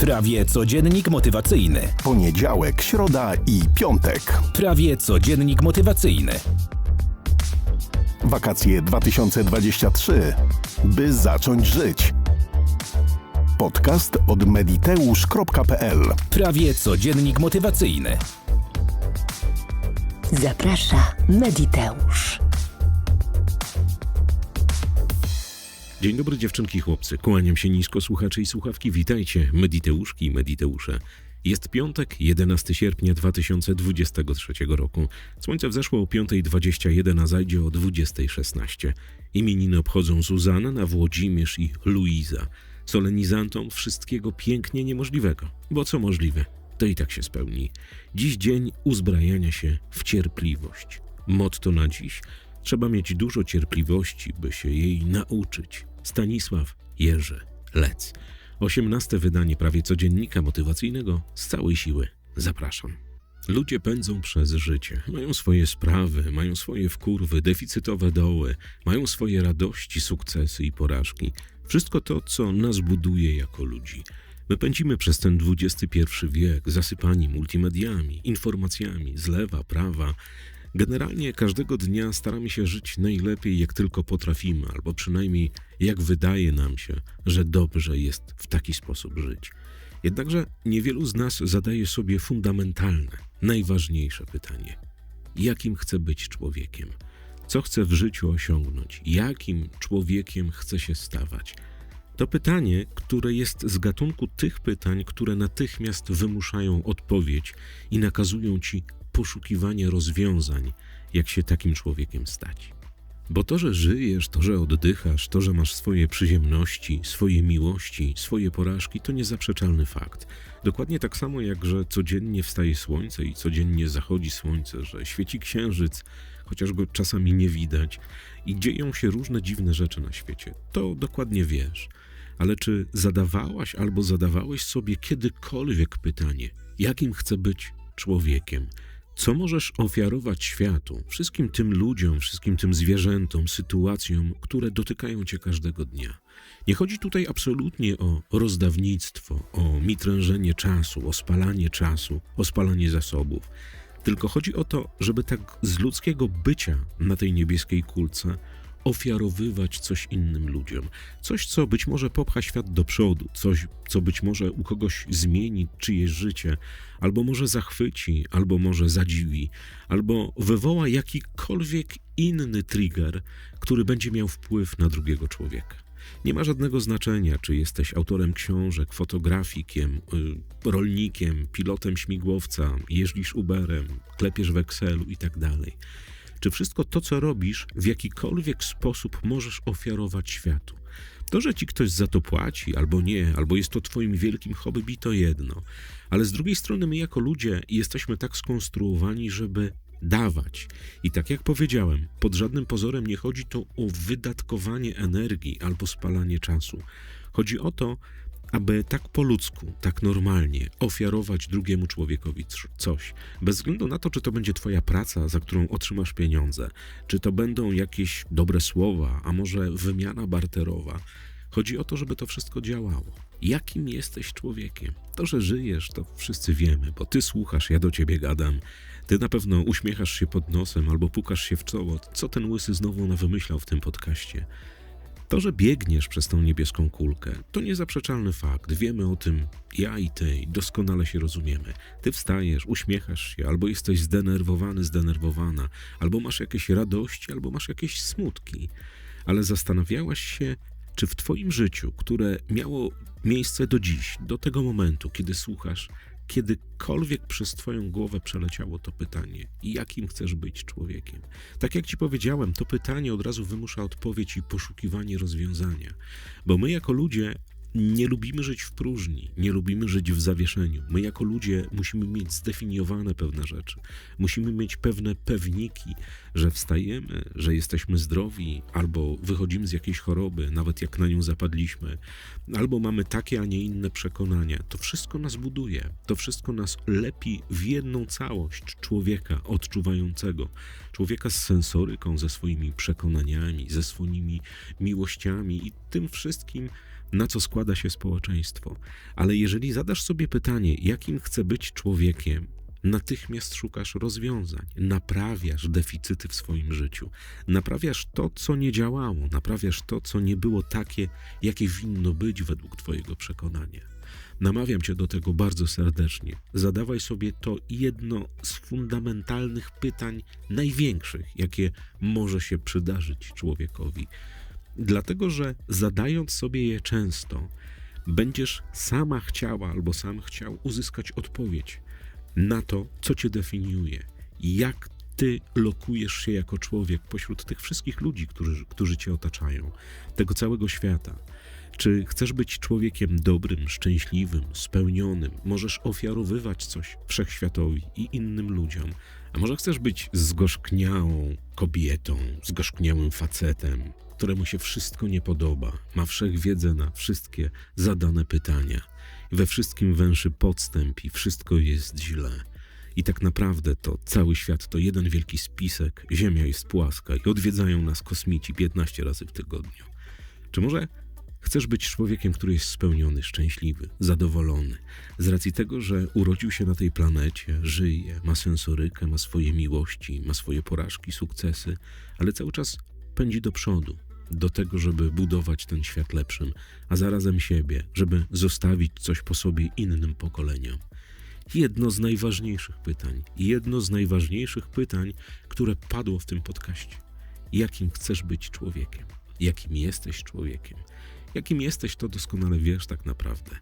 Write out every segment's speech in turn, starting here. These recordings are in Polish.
Prawie codziennik motywacyjny. Poniedziałek, środa i piątek. Prawie codziennik motywacyjny. Wakacje 2023. By zacząć żyć. Podcast od mediteusz.pl Prawie codziennik motywacyjny. Zaprasza Mediteusz. Dzień dobry dziewczynki chłopcy, kłaniam się nisko słuchacze i słuchawki, witajcie Mediteuszki i Mediteusze. Jest piątek, 11 sierpnia 2023 roku. Słońce wzeszło o 5.21, a zajdzie o 20.16. Imieniny obchodzą Zuzanna, Włodzimierz i Luiza. Solenizantom wszystkiego pięknie niemożliwego, bo co możliwe, to i tak się spełni. Dziś dzień uzbrajania się w cierpliwość. Motto na dziś – Trzeba mieć dużo cierpliwości, by się jej nauczyć. Stanisław Jerzy Lec. 18 wydanie prawie codziennika motywacyjnego z całej siły. Zapraszam. Ludzie pędzą przez życie, mają swoje sprawy, mają swoje wkurwy, deficytowe doły, mają swoje radości, sukcesy i porażki. Wszystko to, co nas buduje jako ludzi. My pędzimy przez ten XXI wiek, zasypani multimediami, informacjami z lewa, prawa, Generalnie każdego dnia staramy się żyć najlepiej, jak tylko potrafimy, albo przynajmniej jak wydaje nam się, że dobrze jest w taki sposób żyć. Jednakże niewielu z nas zadaje sobie fundamentalne, najważniejsze pytanie: jakim chce być człowiekiem? Co chce w życiu osiągnąć? Jakim człowiekiem chce się stawać? To pytanie, które jest z gatunku tych pytań, które natychmiast wymuszają odpowiedź i nakazują ci poszukiwanie rozwiązań, jak się takim człowiekiem stać. Bo to, że żyjesz, to, że oddychasz, to, że masz swoje przyziemności, swoje miłości, swoje porażki, to niezaprzeczalny fakt. Dokładnie tak samo jak, że codziennie wstaje słońce i codziennie zachodzi słońce, że świeci księżyc, chociaż go czasami nie widać, i dzieją się różne dziwne rzeczy na świecie. To dokładnie wiesz. Ale czy zadawałaś albo zadawałeś sobie kiedykolwiek pytanie, jakim chcę być człowiekiem? Co możesz ofiarować światu, wszystkim tym ludziom, wszystkim tym zwierzętom, sytuacjom, które dotykają cię każdego dnia? Nie chodzi tutaj absolutnie o rozdawnictwo, o mitrężenie czasu, o spalanie czasu, o spalanie zasobów. Tylko chodzi o to, żeby tak z ludzkiego bycia na tej niebieskiej kulce ofiarowywać coś innym ludziom. Coś, co być może popcha świat do przodu, coś, co być może u kogoś zmieni czyjeś życie, albo może zachwyci, albo może zadziwi, albo wywoła jakikolwiek inny trigger, który będzie miał wpływ na drugiego człowieka. Nie ma żadnego znaczenia, czy jesteś autorem książek, fotografikiem, y, rolnikiem, pilotem śmigłowca, jeździsz Uberem, klepiesz w Excelu itd. Czy wszystko to, co robisz, w jakikolwiek sposób możesz ofiarować światu. To, że ci ktoś za to płaci, albo nie, albo jest to twoim wielkim hobby, to jedno. Ale z drugiej strony, my jako ludzie jesteśmy tak skonstruowani, żeby dawać. I tak jak powiedziałem, pod żadnym pozorem nie chodzi to o wydatkowanie energii albo spalanie czasu. Chodzi o to, aby tak po ludzku, tak normalnie ofiarować drugiemu człowiekowi coś, bez względu na to, czy to będzie Twoja praca, za którą otrzymasz pieniądze, czy to będą jakieś dobre słowa, a może wymiana barterowa. Chodzi o to, żeby to wszystko działało. Jakim jesteś człowiekiem? To, że żyjesz, to wszyscy wiemy, bo Ty słuchasz, ja do Ciebie gadam. Ty na pewno uśmiechasz się pod nosem albo pukasz się w czoło. Co ten łysy znowu na wymyślał w tym podcaście? To, że biegniesz przez tą niebieską kulkę, to niezaprzeczalny fakt. Wiemy o tym, ja i ty, doskonale się rozumiemy. Ty wstajesz, uśmiechasz się, albo jesteś zdenerwowany, zdenerwowana, albo masz jakieś radości, albo masz jakieś smutki. Ale zastanawiałaś się, czy w Twoim życiu, które miało miejsce do dziś, do tego momentu, kiedy słuchasz, kiedykolwiek przez Twoją głowę przeleciało to pytanie: jakim chcesz być człowiekiem? Tak jak Ci powiedziałem, to pytanie od razu wymusza odpowiedź i poszukiwanie rozwiązania, bo my jako ludzie nie lubimy żyć w próżni, nie lubimy żyć w zawieszeniu. My jako ludzie musimy mieć zdefiniowane pewne rzeczy. Musimy mieć pewne pewniki, że wstajemy, że jesteśmy zdrowi, albo wychodzimy z jakiejś choroby, nawet jak na nią zapadliśmy, albo mamy takie, a nie inne przekonania. To wszystko nas buduje, to wszystko nas lepi w jedną całość człowieka odczuwającego, człowieka z sensoryką, ze swoimi przekonaniami, ze swoimi miłościami i tym wszystkim, na co składa się społeczeństwo. Ale jeżeli zadasz sobie pytanie, jakim chcę być człowiekiem, natychmiast szukasz rozwiązań, naprawiasz deficyty w swoim życiu, naprawiasz to, co nie działało, naprawiasz to, co nie było takie, jakie winno być według Twojego przekonania. Namawiam Cię do tego bardzo serdecznie. Zadawaj sobie to jedno z fundamentalnych pytań, największych, jakie może się przydarzyć człowiekowi. Dlatego, że zadając sobie je często, będziesz sama chciała albo sam chciał uzyskać odpowiedź na to, co Cię definiuje, jak Ty lokujesz się jako człowiek pośród tych wszystkich ludzi, którzy, którzy Cię otaczają, tego całego świata. Czy chcesz być człowiekiem dobrym, szczęśliwym, spełnionym? Możesz ofiarowywać coś wszechświatowi i innym ludziom. A może chcesz być zgorzkniałą kobietą, zgorzkniałym facetem, któremu się wszystko nie podoba, ma wszechwiedzę na wszystkie zadane pytania, we wszystkim węszy podstęp i wszystko jest źle. I tak naprawdę to cały świat to jeden wielki spisek, Ziemia jest płaska i odwiedzają nas kosmici 15 razy w tygodniu. Czy może Chcesz być człowiekiem, który jest spełniony, szczęśliwy, zadowolony, z racji tego, że urodził się na tej planecie, żyje, ma sensorykę, ma swoje miłości, ma swoje porażki, sukcesy, ale cały czas pędzi do przodu, do tego, żeby budować ten świat lepszym, a zarazem siebie, żeby zostawić coś po sobie innym pokoleniom. Jedno z najważniejszych pytań, jedno z najważniejszych pytań, które padło w tym podcaście. Jakim chcesz być człowiekiem? Jakim jesteś człowiekiem? Jakim jesteś, to doskonale wiesz tak naprawdę,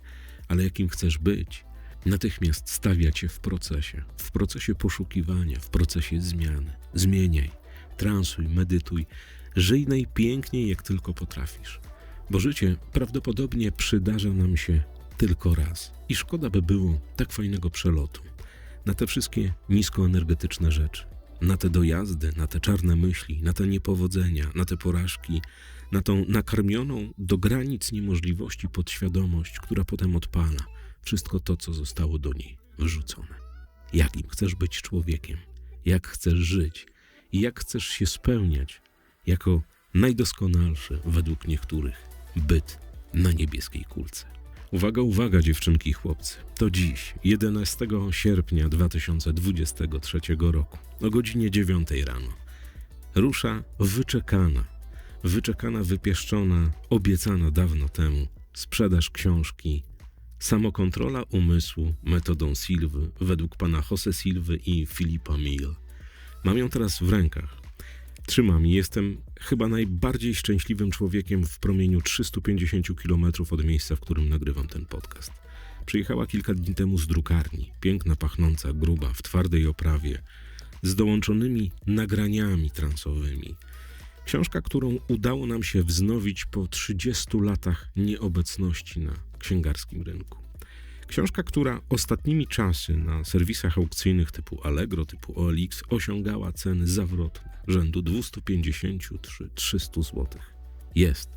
ale jakim chcesz być, natychmiast stawia cię w procesie, w procesie poszukiwania, w procesie zmiany. Zmieniaj, transuj, medytuj, żyj najpiękniej, jak tylko potrafisz. Bo życie prawdopodobnie przydarza nam się tylko raz. I szkoda by było tak fajnego przelotu na te wszystkie niskoenergetyczne rzeczy, na te dojazdy, na te czarne myśli, na te niepowodzenia, na te porażki, na tą nakarmioną do granic niemożliwości podświadomość, która potem odpala wszystko to, co zostało do niej wrzucone. Jakim chcesz być człowiekiem, jak chcesz żyć i jak chcesz się spełniać jako najdoskonalszy według niektórych byt na niebieskiej kulce. Uwaga, uwaga, dziewczynki i chłopcy. To dziś, 11 sierpnia 2023 roku, o godzinie 9 rano, rusza wyczekana wyczekana, wypieszczona, obiecana dawno temu sprzedaż książki Samokontrola umysłu metodą Silwy według pana Jose Silwy i Filipa Mill. Mam ją teraz w rękach. Trzymam i jestem chyba najbardziej szczęśliwym człowiekiem w promieniu 350 km od miejsca, w którym nagrywam ten podcast. Przyjechała kilka dni temu z drukarni, piękna, pachnąca, gruba, w twardej oprawie, z dołączonymi nagraniami transowymi – Książka, którą udało nam się wznowić po 30 latach nieobecności na księgarskim rynku. Książka, która ostatnimi czasy na serwisach aukcyjnych typu Allegro, typu OLX osiągała ceny zawrotne, rzędu 250-300 zł. Jest.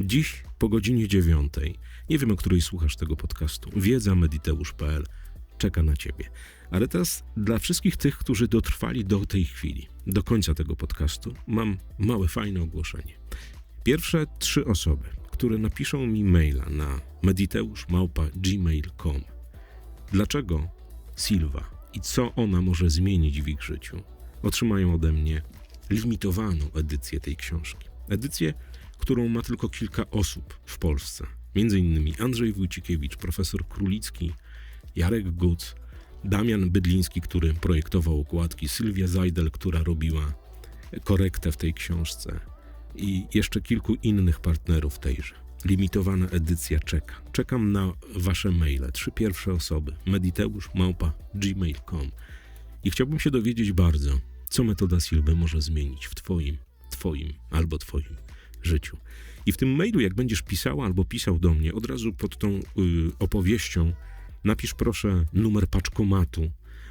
Dziś po godzinie 9, nie wiem o której słuchasz tego podcastu, wiedza mediteusz.pl czeka na ciebie. Ale teraz dla wszystkich tych, którzy dotrwali do tej chwili, do końca tego podcastu, mam małe, fajne ogłoszenie. Pierwsze trzy osoby, które napiszą mi maila na mediteusz.gmail.com Dlaczego Silva i co ona może zmienić w ich życiu, otrzymają ode mnie limitowaną edycję tej książki. Edycję, którą ma tylko kilka osób w Polsce. Między innymi Andrzej Wójcikiewicz, profesor Królicki, Jarek Guc, Damian Bydliński, który projektował okładki, Sylwia Zajdel, która robiła korektę w tej książce i jeszcze kilku innych partnerów tejże. Limitowana edycja czeka. Czekam na wasze maile. Trzy pierwsze osoby. Mediteusz małpa gmail.com i chciałbym się dowiedzieć bardzo, co metoda Silby może zmienić w twoim, twoim albo twoim życiu. I w tym mailu, jak będziesz pisała albo pisał do mnie, od razu pod tą y, opowieścią Napisz proszę numer paczkomatu,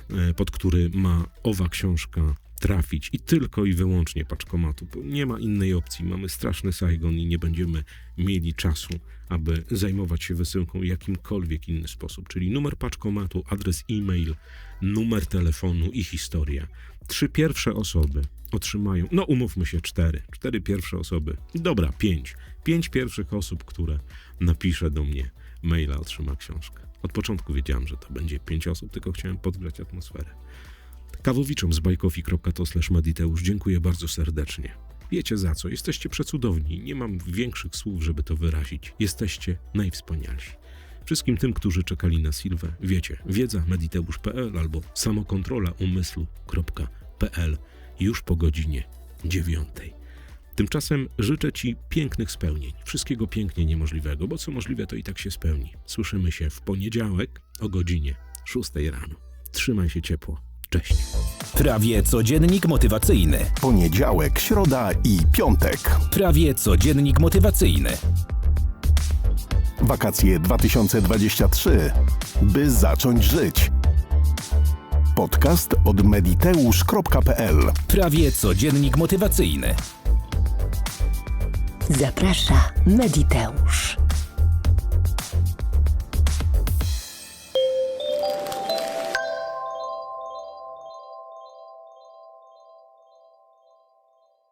e, pod który ma owa książka trafić i tylko i wyłącznie paczkomatu, bo nie ma innej opcji. Mamy straszny Saigon i nie będziemy mieli czasu, aby zajmować się wysyłką w jakimkolwiek inny sposób. Czyli numer paczkomatu, adres e-mail, numer telefonu i historia. Trzy pierwsze osoby otrzymają, no umówmy się, cztery. Cztery pierwsze osoby. Dobra, pięć. Pięć pierwszych osób, które napisze do mnie maila, otrzyma książkę. Od początku wiedziałem, że to będzie pięć osób, tylko chciałem podgrzać atmosferę. Kawowiczom z bajkofi.to mediteusz dziękuję bardzo serdecznie. Wiecie za co, jesteście przecudowni, nie mam większych słów, żeby to wyrazić. Jesteście najwspanialsi. Wszystkim tym, którzy czekali na Silwę, wiecie, wiedza mediteusz.pl albo samokontrola umysłu.pl już po godzinie dziewiątej. Tymczasem życzę Ci pięknych spełnień, wszystkiego pięknie niemożliwego, bo co możliwe to i tak się spełni. Słyszymy się w poniedziałek o godzinie 6 rano. Trzymaj się ciepło. Cześć. Prawie codziennik motywacyjny. Poniedziałek, środa i piątek. Prawie codziennik motywacyjny. Wakacje 2023. By zacząć żyć. Podcast od mediteusz.pl Prawie codziennik motywacyjny. Zaprasza Mediteusz.